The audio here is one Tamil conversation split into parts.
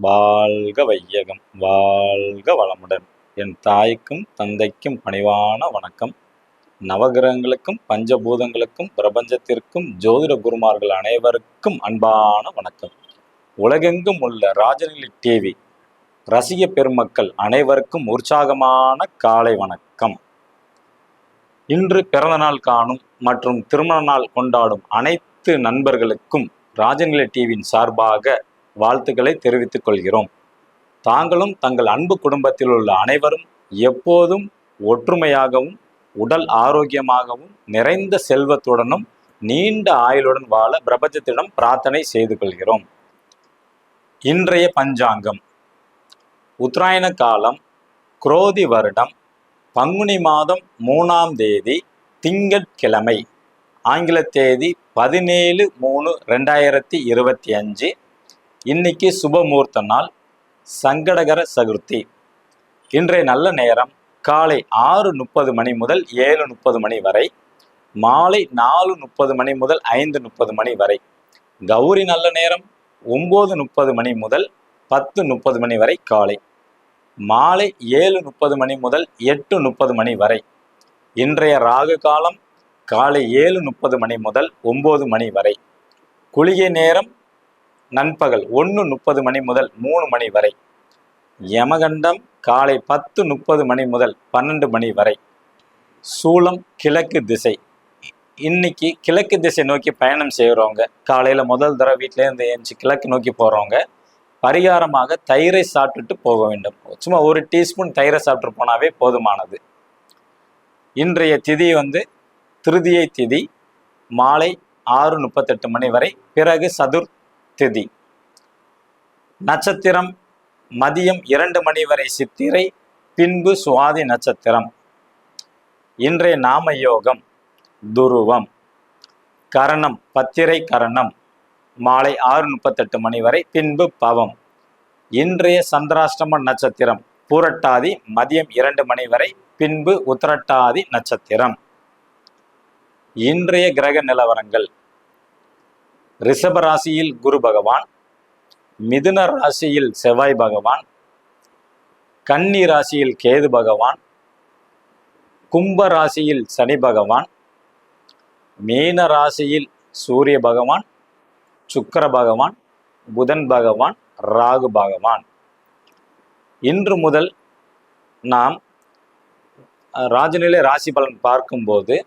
வாழ்க வையகம் வாழ்க வளமுடன். என் தாய்க்கும் தந்தைக்கும் பணிவான வணக்கம். நவகிரகங்களுக்கும் பஞ்சபூதங்களுக்கும் பிரபஞ்சத்திற்கும் ஜோதிட குருமார்கள் அனைவருக்கும் அன்பான வணக்கம். உலகெங்கும் உள்ள ராஜநிலை டிவி ரசிக பெருமக்கள் அனைவருக்கும் உற்சாகமான காலை வணக்கம். இன்று பிறந்த நாள் காணும் மற்றும் திருமண நாள் கொண்டாடும் அனைத்து நண்பர்களுக்கும் ராஜநிலை டிவியின் சார்பாக வாழ்த்துக்களை தெரிவித்துக் கொள்கிறோம். தாங்களும் தங்கள் அன்பு குடும்பத்தில் உள்ள அனைவரும் எப்போதும் ஒற்றுமையாகவும் உடல் ஆரோக்கியமாகவும் நிறைந்த செல்வத்துடனும் நீண்ட ஆயுளுடன் வாழ பிரபஞ்சத்திடம் பிரார்த்தனை செய்து கொள்கிறோம். இன்றைய பஞ்சாங்கம். உத்தராயண காலம் குரோதி வருடம் பங்குனி மாதம் மூணாம் தேதி திங்கட்கிழமை. ஆங்கில தேதி பதினேழு மூணு ரெண்டாயிரத்தி இருபத்தி அஞ்சு. இன்னைக்கு சுபமுகூர்த்த நாள் சங்கடகர சதுர்த்தி. இன்றைய நல்ல நேரம் காலை ஆறு முப்பது மணி முதல் ஏழு முப்பது மணி வரை மாலை நாலு முப்பது மணி முதல் ஐந்து முப்பது மணி வரை. கௌரி நல்ல நேரம் ஒம்பது முப்பது மணி முதல் பத்து முப்பது மணி வரை காலை மாலை ஏழு முப்பது மணி முதல் எட்டு முப்பது மணி வரை. இன்றைய ராகு காலம் காலை ஏழு முப்பது மணி முதல் ஒம்பது மணி வரை. குளிகை நேரம் நண்பகல் ஒன்று முப்பது மணி முதல் மூணு மணி வரை. யமகண்டம் காலை பத்து முப்பது மணி முதல் பன்னெண்டு மணி வரை. சூலம் கிழக்கு திசை. இன்னைக்கு கிழக்கு திசை நோக்கி பயணம் செய்கிறவங்க காலையில் முதல் தடவை வீட்டிலேருந்து எழுந்துச்சு கிழக்கு நோக்கி போகிறவங்க பரிகாரமாக தயிரை சாப்பிட்டுட்டு போக வேண்டும். சும்மா ஒரு டீஸ்பூன் தயிரை சாப்பிட்டு போனாவே போதுமானது. இன்றைய திதி வந்து திருதியை திதி மாலை ஆறு முப்பத்தெட்டு மணி வரை. பிறகு சதுர் திதி. நட்சத்திரம் மதியம் இரண்டு மணி வரை சித்திரை பின்பு சுவாதி நட்சத்திரம். இன்றைய நாம யோகம் துருவம். கரணம் பத்திரை கரணம். மாலை ஆறு முப்பத்தெட்டு மணி வரை பின்பு பவம். இன்றைய சந்திராஷ்டம நட்சத்திரம் பூரட்டாதி மதியம் இரண்டு மணி வரை பின்பு உத்திரட்டாதி நட்சத்திரம். இன்றைய கிரக நிலவரங்கள். ரிஷப ராசியில் குரு பகவான் மிதுன ராசியில் செவ்வாய் பகவான் கன்னி ராசியில் கேது பகவான் கும்ப ராசியில் சனி பகவான் மீன ராசியில் சூரிய பகவான் சுக்கர பகவான் புதன் பகவான் ராகு பகவான். இன்று முதல் நாம் ராஜநிலை ராசி பலன் பார்க்கும்போது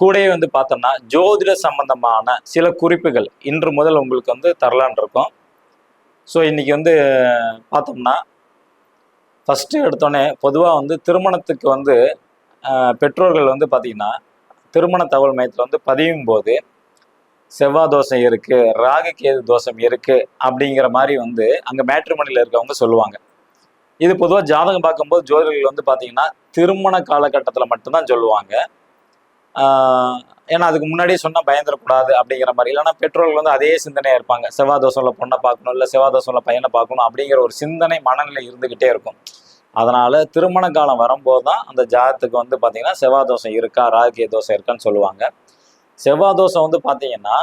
கூடவே வந்து பார்த்தோம்னா ஜோதிட சம்பந்தமான சில குறிப்புகள் இன்று முதல் உங்களுக்கு வந்து தரலான் இருக்கும். ஸோ இன்றைக்கி வந்து பார்த்தோம்னா ஃபஸ்ட்டு எடுத்தோடனே பொதுவாக வந்து திருமணத்துக்கு வந்து பெற்றோர்கள் வந்து பார்த்திங்கன்னா திருமண தகவல் மையத்தில் வந்து பதியும் போது செவ்வாய் தோஷம் இருக்குது ராகு கேது தோஷம் இருக்கு அப்படிங்கிற மாதிரி வந்து அங்கே மேட்ரிமணியில் இருக்கவங்க சொல்லுவாங்க. இது பொதுவாக ஜாதகம் பார்க்கும்போது ஜோதிடர்கள் வந்து பார்த்திங்கன்னா திருமண காலகட்டத்தில் மட்டும்தான் சொல்லுவாங்க. ஏன்னா அதுக்கு முன்னாடியே சொன்னால் பயந்துடக்கூடாது அப்படிங்கிற மாதிரி. இல்லைன்னா பெற்றோர்கள் வந்து அதே சிந்தனையாக இருப்பாங்க. செவ்வாய் தோசமில் பொண்ணை பார்க்கணும் இல்லை செவ்வாய் தோசமில் பையனை பார்க்கணும் அப்படிங்கிற ஒரு சிந்தனை மனநிலை இருந்துக்கிட்டே இருக்கும். அதனால் திருமண காலம் வரும்போது தான் அந்த ஜாதத்துக்கு வந்து பார்த்தீங்கன்னா செவ்வாய் தோஷம் இருக்கா ராகிய தோஷம் இருக்கான்னு சொல்லுவாங்க. செவ்வாய் தோஷம் வந்து பார்த்தீங்கன்னா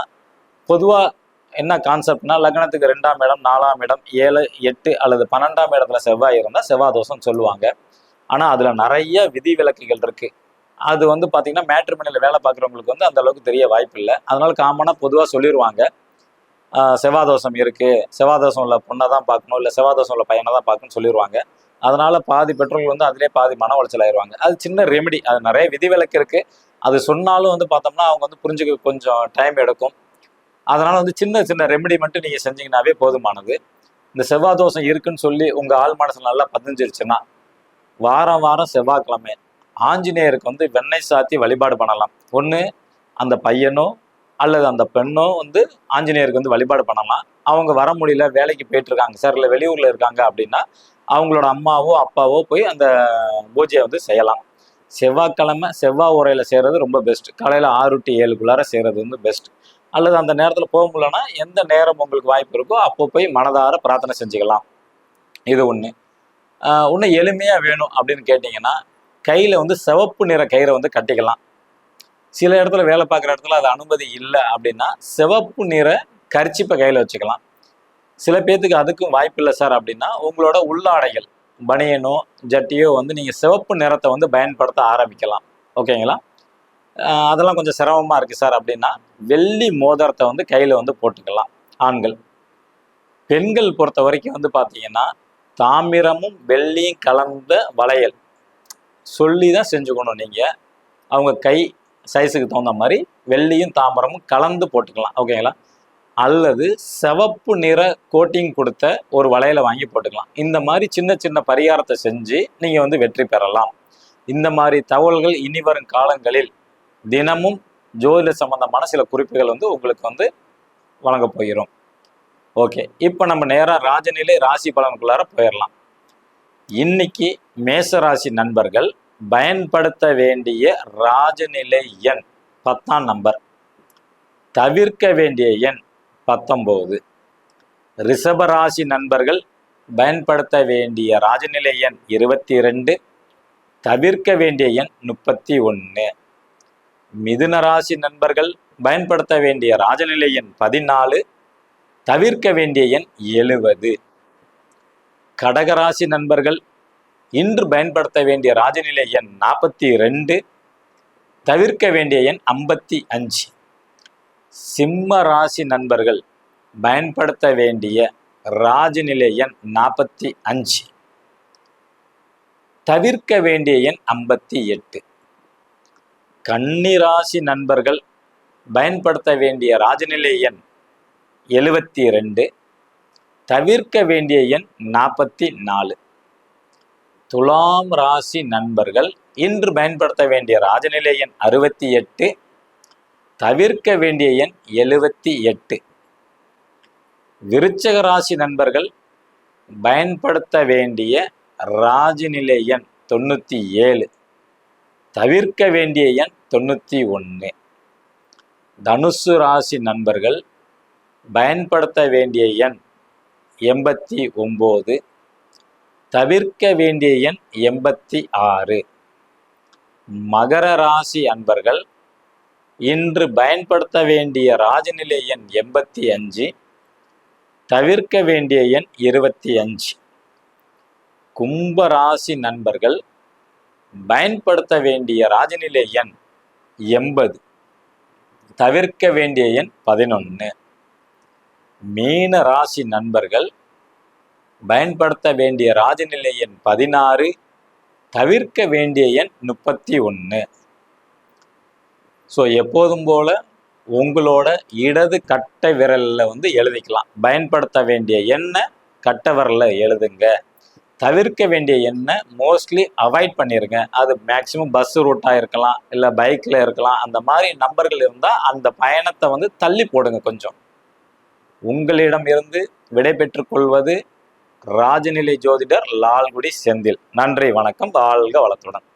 பொதுவாக என்ன கான்செப்ட்னா லக்னத்துக்கு ரெண்டாம் இடம் நாலாம் இடம் ஏழு எட்டு அல்லது பன்னெண்டாம் இடத்துல செவ்வாய் இருந்தால் செவ்வாய் தோஷம்னு சொல்லுவாங்க. ஆனால் அதில் நிறைய விதிவிலக்குகள் இருக்குது அது வந்து பார்த்தீங்கன்னா மேட்ரிமணியில் வேலை பார்க்குறவங்களுக்கு வந்து அந்த அளவுக்கு தெரிய வாய்ப்பு இல்லை. அதனால காமனாக பொதுவாக சொல்லிடுவாங்க செவ்வாதோஷம் இருக்குது செவ்வாதோஷம் உள்ள பொண்ணை தான் பார்க்கணும். இல்லை செவ்வாதோஷம் உள்ள பையனை தான் பார்க்கணும்னு சொல்லிடுவாங்க அதனால பாதி பெற்றோர்கள் வந்து அதிலே பாதி மன உளைச்சல் ஆயிடுவாங்க அது சின்ன ரெமெடி அது நிறைய விதிவிலக்கு இருக்குது அது சொன்னாலும் வந்து பார்த்தோம்னா அவங்க வந்து புரிஞ்சுக்க கொஞ்சம் டைம் எடுக்கும். அதனால் வந்து சின்ன சின்ன ரெமெடி மட்டும் நீங்கள் செஞ்சீங்கன்னாவே போதுமானது. இந்த செவ்வாய் தோஷம் இருக்குன்னு சொல்லி உங்கள் ஆள் மனசில் நல்லா பதிஞ்சிருச்சுன்னா வாரம் வாரம் செவ்வாய்க்கிழமை ஆஞ்சநேயருக்கு வந்து வெண்ணெய் சாத்தி வழிபாடு பண்ணலாம். ஒன்று அந்த பையனோ அல்லது அந்த பெண்ணோ வந்து ஆஞ்சநேயருக்கு வந்து வழிபாடு பண்ணலாம். அவங்க வர முடியல வேலைக்கு போயிட்டு இருக்காங்க சார் இல்லை வெளியூர்ல இருக்காங்க அப்படின்னா அவங்களோட அம்மாவோ அப்பாவோ போய் அந்த பூஜையை வந்து செய்யலாம். செவ்வாய்க்கிழமை செவ்வாய் உரையில் செய்கிறது ரொம்ப பெஸ்ட் காலையில் ஆறு டு ஏழுக்குள்ளார செய்கிறது வந்து பெஸ்ட் அல்லது அந்த நேரத்தில் போக முடியலன்னா எந்த நேரம் உங்களுக்கு வாய்ப்பு இருக்கோ அப்போ போய் மனதார பிரார்த்தனை செஞ்சுக்கலாம். இது ஒன்று ஒன்று எளிமையாக வேணும் அப்படின்னு கேட்டிங்கன்னா கையில் வந்து சிவப்பு நிற கயிறை வந்து கட்டிக்கலாம். சில இடத்துல வேலை பார்க்குற இடத்துல அது அனுமதி இல்லை அப்படின்னா சிவப்பு நிற கரிச்சிப்பை கையில் வச்சுக்கலாம். சில பேர்த்துக்கு அதுக்கும் வாய்ப்பு இல்லை சார் அப்படின்னா உங்களோட உள்ளாடைகள் பனியனோ ஜட்டியோ வந்து நீங்கள் சிவப்பு நிறத்தை வந்து பயன்படுத்த ஆரம்பிக்கலாம். ஓகேங்களா? அதெல்லாம் கொஞ்சம் சிரமமாக இருக்குது சார் அப்படின்னா வெள்ளி மோதிரத்தை வந்து கையில் வந்து போட்டுக்கலாம். ஆண்கள். பெண்கள் பொறுத்த வரைக்கும் வந்து பார்த்தீங்கன்னா தாமிரமும் வெள்ளியும் கலந்த வளையல். சொல்லி தான் செஞ்சுக்கணும் நீங்கள் அவங்க கை சைஸுக்கு தகுந்த மாதிரி வெள்ளியும் தாமரமும் கலந்து போட்டுக்கலாம். ஓகேங்களா அல்லது சிவப்பு நிற கோட்டிங் கொடுத்த ஒரு வலையில் வாங்கி போட்டுக்கலாம். இந்த மாதிரி சின்ன சின்ன பரிகாரத்தை செஞ்சு நீங்கள் வந்து வெற்றி பெறலாம். இந்த மாதிரி தகவல்கள் இனி வரும் காலங்களில் தினமும் ஜோதிட சம்பந்தமான சில குறிப்புகள் வந்து உங்களுக்கு வந்து வழங்க போகிறோம். ஓகே இப்போ நம்ம நேராக ராஜநிலை ராசி பலனுக்குள்ளார போயிடலாம் இன்னைக்கு மேசராசி நண்பர்கள் பயன்படுத்த வேண்டிய ராஜநிலை எண் பத்தாம் நம்பர். தவிர்க்க வேண்டிய எண் பத்தொம்போது. ரிஷபராசி நண்பர்கள் பயன்படுத்த வேண்டிய ராஜநிலை எண் இருபத்தி ரெண்டு தவிர்க்க வேண்டிய எண் முப்பத்தி ஒன்று. மிதுன ராசி நண்பர்கள் பயன்படுத்த வேண்டிய ராஜநிலை எண் பதினாலு தவிர்க்க வேண்டிய எண் எழுவது. கடகராசி நண்பர்கள் இன்று பயன்படுத்த வேண்டிய ராஜநிலை எண் நாற்பத்தி ரெண்டு தவிர்க்க வேண்டிய எண் ஐம்பத்தி அஞ்சு. சிம்ம ராசி நண்பர்கள் பயன்படுத்த வேண்டிய ராஜநிலை எண் நாற்பத்தி அஞ்சு. தவிர்க்க வேண்டிய எண் ஐம்பத்தி எட்டு. கன்னிராசி நண்பர்கள் பயன்படுத்த வேண்டிய ராஜநிலை எண் எழுவத்தி ரெண்டு. தவிர்க்க வேண்டிய எண் நாற்பத்தி நாலு துலாம் ராசி நண்பர்கள் இன்று பயன்படுத்த வேண்டிய ராஜநிலை எண் அறுபத்தி எட்டு தவிர்க்க வேண்டிய எண் எழுபத்தி எட்டு விருச்சக ராசி நண்பர்கள் பயன்படுத்த வேண்டிய ராஜநிலை எண் தொண்ணூற்றி ஏழு தவிர்க்க வேண்டிய எண் தொண்ணூற்றி ஒன்று தனுசு ராசி நண்பர்கள் பயன்படுத்த வேண்டிய எண் எண்பத்தி ஒம்பது. தவிர்க்க வேண்டிய எண் எண்பத்தி ஆறு. மகர ராசி அன்பர்கள் இன்று பயன்படுத்த வேண்டிய ராஜநிலை எண் எண்பத்தி அஞ்சு. தவிர்க்க வேண்டிய எண் இருபத்தி அஞ்சு. கும்ப ராசி நண்பர்கள் பயன்படுத்த வேண்டிய ராஜநிலை எண் எண்பது. தவிர்க்க வேண்டிய எண் பதினொன்று மீன ராசி நண்பர்கள் பயன்படுத்த வேண்டிய ராஜநிலை எண் பதினாறு தவிர்க்க வேண்டிய எண் முப்பத்தி ஒன்று ஸோ எப்போதும் போல உங்களோட இடது கட்டை விரலில் வந்து எழுதிக்கலாம். பயன்படுத்த வேண்டிய எண்ணை கட்டை விரலில் எழுதுங்க. தவிர்க்க வேண்டிய எண்ணை மோஸ்ட்லி அவாய்ட் பண்ணிடுங்க அது மேக்ஸிமம் பஸ் ரூட்டாக இருக்கலாம் இல்லை பைக்கில் இருக்கலாம். அந்த மாதிரி நம்பர்கள் இருந்தால் அந்த பயணத்தை வந்து தள்ளி போடுங்க கொஞ்சம். உங்களிடம் இருந்து விடை கொள்வது ராஜநிலை ஜோதிடர் லால்குடி செந்தில். நன்றி வணக்கம் வாழ்க வளத்துடன்.